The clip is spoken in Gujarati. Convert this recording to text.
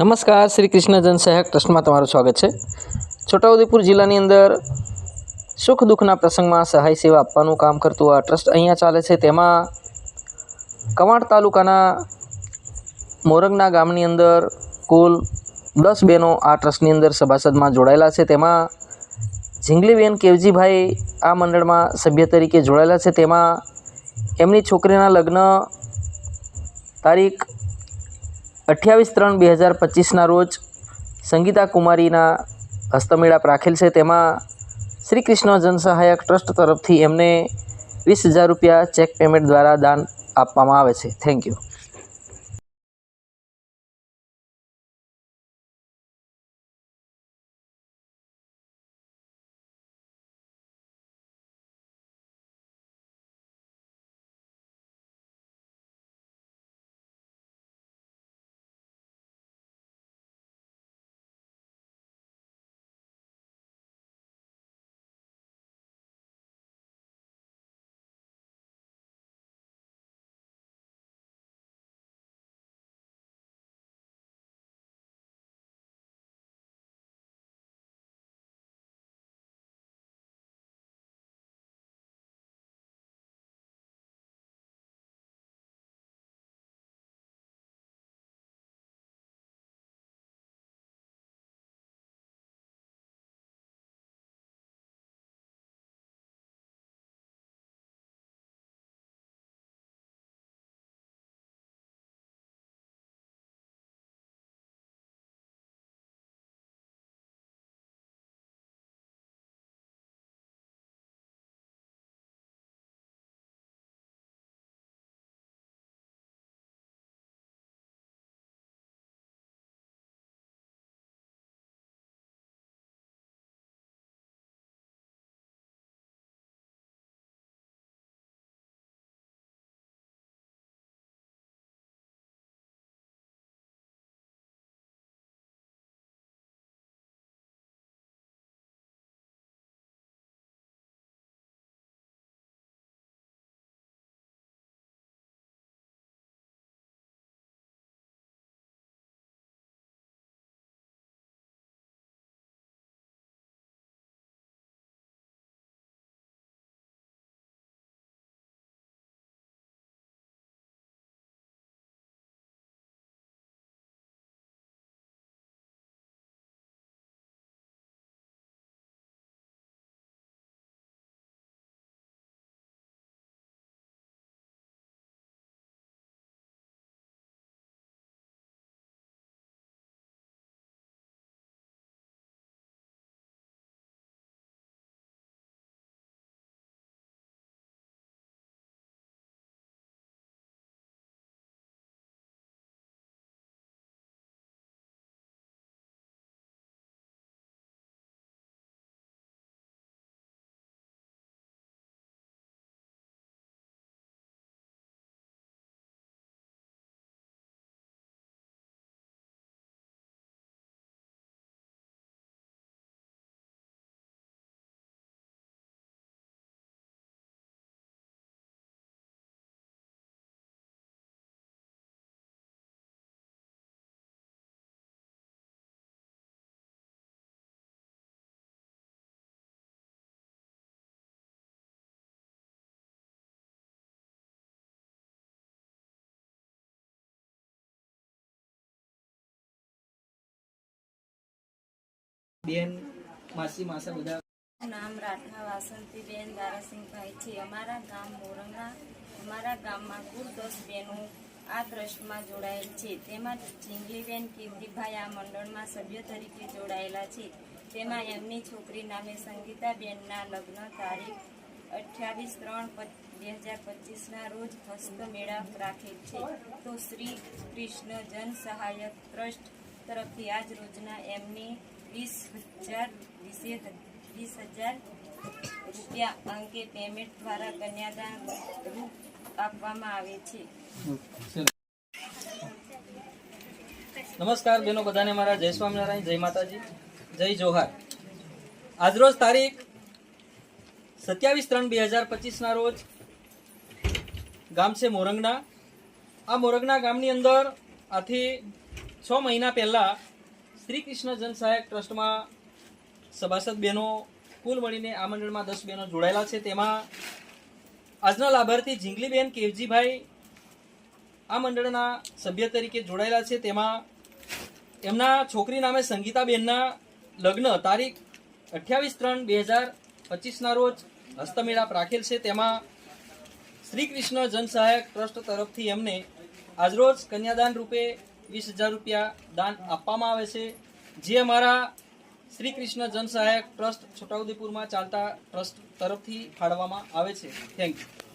નમસ્કાર, શ્રી કૃષ્ણ જનસહાયક ટ્રસ્ટમાં તમારું સ્વાગત છે. છોટાઉદેપુર જિલ્લાની અંદર સુખ દુઃખના પ્રસંગમાં સહાય સેવા આપવાનું કામ કરતું આ ટ્રસ્ટ અહીંયા ચાલે છે. તેમાં કવાંટ તાલુકાના મોરંગના ગામની અંદર કુલ દસ બહેનો આ ટ્રસ્ટની અંદર સભાસદમાં જોડાયેલા છે. તેમાં ઝીંગલીબેન કેવજીભાઈ આ મંડળમાં સભ્ય તરીકે જોડાયેલા છે. તેમાં એમની છોકરીના લગ્ન તારીખ અઠ્યાવીસ ત્રણ બે હજાર પચીસના રોજ સંગીતા કુમારીના હસ્તમેળાપ રાખેલ છે. તેમાં શ્રી કૃષ્ણ જનસહાયક ટ્રસ્ટ તરફથી એમને વીસ હજાર રૂપિયા ચેક પેમેન્ટ દ્વારા દાન આપવામાં આવે છે. Thank you. બેન, માસી, માસા બધા. નામ રાઠા વાસંતીબેન દારાસિંહભાઈ છે અમારા ગામ મોરંગા, અમારા ગામમાં કુલ દસ બહેનો આ ટ્રસ્ટમાં જોડાયેલ છે. તેમાં ઝીંગલીબેન કીર્તિભાઈ આ મંડળમાં સભ્ય તરીકે જોડાયેલા છે. તેમાં એમની છોકરી નામે સંગીતાબેનના લગ્ન તારીખ અઠ્યાવીસ ત્રણ બે હજાર પચીસના રોજ હસ્તમેળાપ રાખેલ છે. તો શ્રી કૃષ્ણ જન સહાયક ટ્રસ્ટ તરફથી આજ રોજના એમની વીસ હજાર, વીસે વીસ હજાર રૂપિયા અંકે પેમેન્ટ દ્વારા કન્યાદાન રૂપ આપવામાં આવે છે. નમસ્કાર બેનો, બધાને મારા જય સ્વામિનારાયણ, જય માતાજી, જય જોહાર. આજરોજ તારીખ સત્યાવીસ ત્રણ બે હજાર પચીસના રોજ ગામ છે મોરંગના. આ મોરંગના ગામની અંદર આથી છ મહિના પહેલાં શ્રી કૃષ્ણ જન સહાયક ટ્રસ્ટમાં સભાસદ બહેનો કુલ મળીને આ મંડળમાં દસ બહેનો જોડાયેલા છે. તેમાં આજના લાભાર્થી જીંગલીબેન કેવજીભાઈ આ મંડળના સભ્ય તરીકે જોડાયેલા છે. તેમાં એમના છોકરી નામે સંગીતાબેનના લગ્ન તારીખ અઠ્યાવીસ ત્રણ બે હજાર પચીસના રોજ હસ્તમેળાપ રાખેલ છે. તેમાં શ્રી કૃષ્ણ જન સહાયક ટ્રસ્ટ તરફથી એમને આજરોજ કન્યાદાન રૂપે વીસ હજાર રૂપિયા દાન આપવામાં આવે છે, જે અમારા શ્રી કૃષ્ણ જન સહાયક ટ્રસ્ટ છોટાઉદેપુરમાં ચાલતા ટ્રસ્ટ તરફથી ફાળવવામાં આવે છે. Thank you